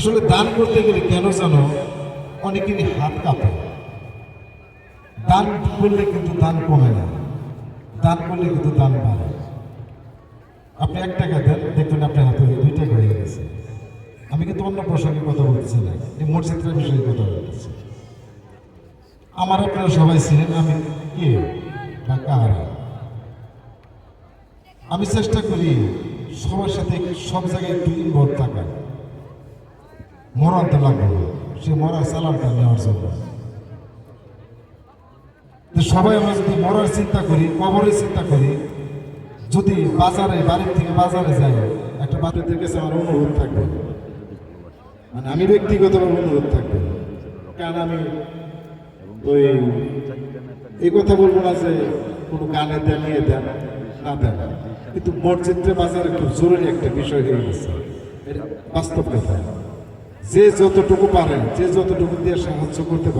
আসলে দান করতে গেলে কেন জানো? অনেকেরই হাত কাঁপে। দান করলে কিন্তু দান কমে না। দান করলে কিন্তু দান বাড়ে। আপনি এক টাকা দেন, দেখবেন আপনার হাতে দুই টাকা হয়ে গেছে। আমি কিন্তু অন্য প্রসঙ্গে কথা বলতেছি না। এই মসজিদের বিষয়ে কথা বলতেছি। আমার আপনারা সবাই ছিলেন আমি কে বা কাহারা আমি চেষ্টা করি সবার সাথে সব জায়গায় একটু ইনভলভ থাকা মরণ তো লাগবে না। সে মরার সালামটা নেওয়ার জন্য। সবাই আমরা যদি মরার চিন্তা করি, কবরের চিন্তা করি, যদি বাজারে, বাড়ির থেকে বাজারে যাই, একটা বাড়িতে কাছে আমার অনুরোধ থাকবে। মানে আমি ব্যক্তিগতভাবে অনুরোধ থাকবে। কারণ আমি ওই এই কথা বলব না যে কোনো গানে দেন নিয়ে দেন, না দেন। কিন্তু মসজিদে বাজার একটু জরুরি একটা বিষয় হয়ে গেছে। বাস্তব কথা। যে যতটুকু পারেন যে যতটুকু দিয়ে সাহায্য করতে পারেন